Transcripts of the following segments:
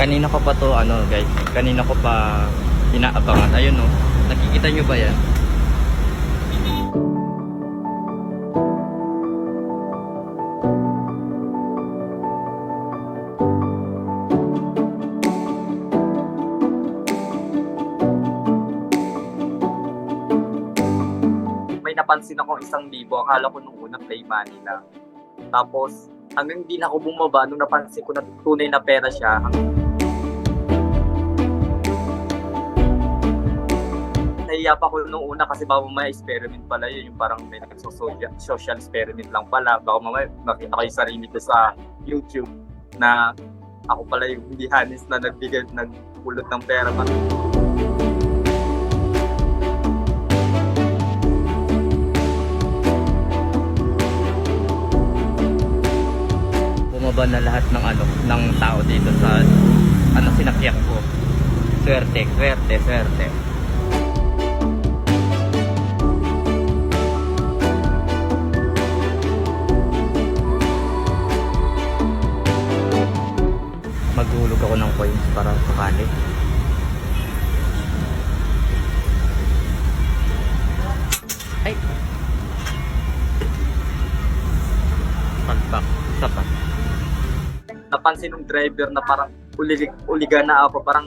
Kanina ko pa to, ano guys, kanina ko pa inaabangan. Ayun no, nakikita nyo ba yan? may napansin ako isang libo. Akala ko nung una play money lang. Tapos, hanggang hindi ako bumaba, nung napansin ko na tunay na pera siya, hang- nahiya pa ko nung una kasi baka mamaya experiment pala yun, yung parang may nagso-social social experiment lang pala. Baka mamaya makita ko yung sarili ko sa YouTube na ako pala yung hindi hanis na nagbigay, nagpulot ng pera. Bumaba na lahat ng ano, ng tao dito sa ano sinakyan ko. Swerte, swerte, swerte. Maghulog ako ng coins para sakali. Ay! Pagpak, isa pa. napansin ng driver na parang ulig, uliga na ako, parang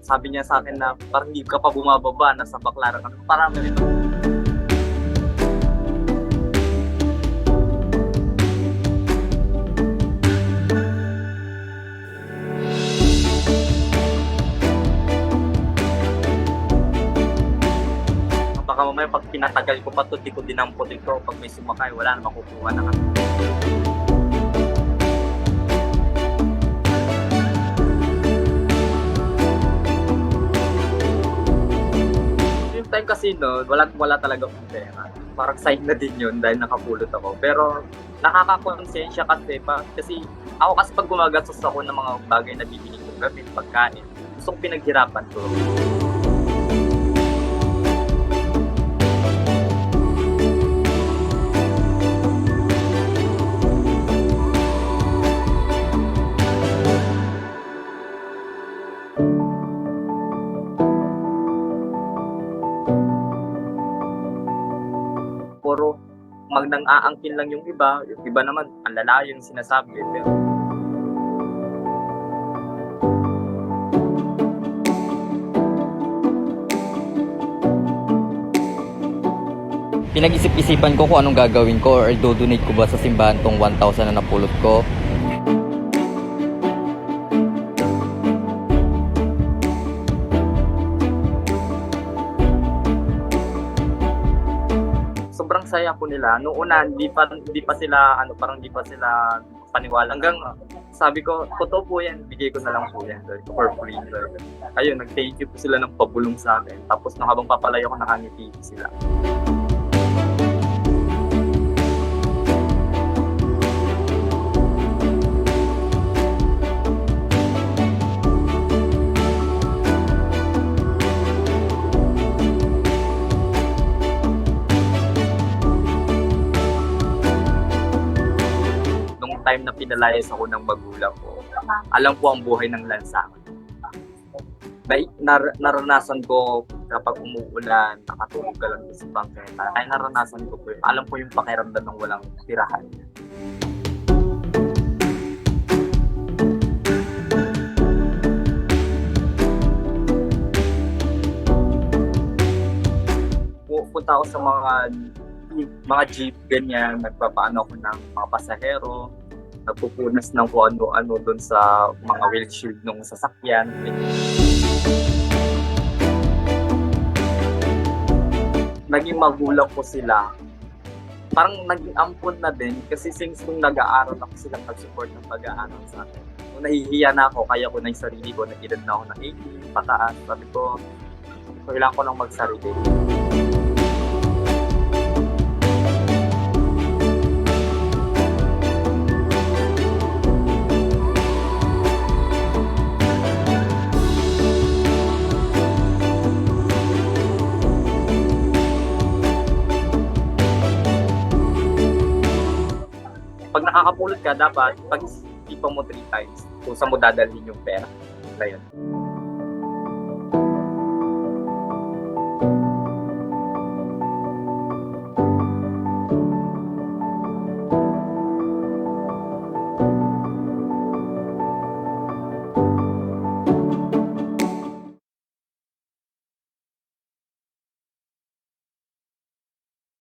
sabi niya sa akin na parang hindi ka pa bumababa, nasa baklaran. Parang ganito. Baka mamaya pag pinatagal ko pa to, di ko dinampot ito. Pag may sumakay, wala na makukuha na kami. Yung time kasi no, wala, wala talaga akong pera. Parang sign na din yun dahil nakapulot ako. Pero nakakakonsensya kasi pa, kasi ako kasi pag gumagastos ako ng mga bagay na bibili ko gamit, pagkain, gusto kong pinaghirapan ko. Puro mag nang aangkin lang yung iba, yung iba naman, ang lalayo yung sinasabi. Pero Pinag-isip-isipan ko kung anong gagawin ko or do-donate ko ba sa simbahan tong 1,000 na napulot ko. Saya po nila. Noong una, hindi pa, hindi pa sila, ano, parang hindi pa sila paniwala. Hanggang sabi ko, totoo po yan, bigay ko na lang po yan. Ko, for free. Ko. Ayun, nag-thank you po sila ng pabulong sa akin. Tapos nung habang papalayo ko, nakangiti sila. Time na pinalayas ako ng magulang ko, alam ko ang buhay ng lansangan. Na, nar- naranasan ko kapag umuulan, nakatulog ka lang sa bangketa. Ay naranasan ko po yun. Alam ko yung pakiramdam ng walang tirahan. Pupunta ako sa mga mga jeep ganyan, nagpapaano ako ng mga pasahero, nagpupunas ng kung ano-ano doon sa mga windshield ng sasakyan. Naging magulang ko sila. Parang naging ampun na din kasi since nung nag-aaral ako silang nag-support ng pag-aaral sa akin. Nung nahihiya na ako, kaya ko na yung sarili ko, nag-edad na ako ng 18, pataas. Sabi ko, kailangan ko nang magsarili. Nakakapulot ka, dapat pag isipan mo three times kung saan mo dadalhin yung pera. ngayon.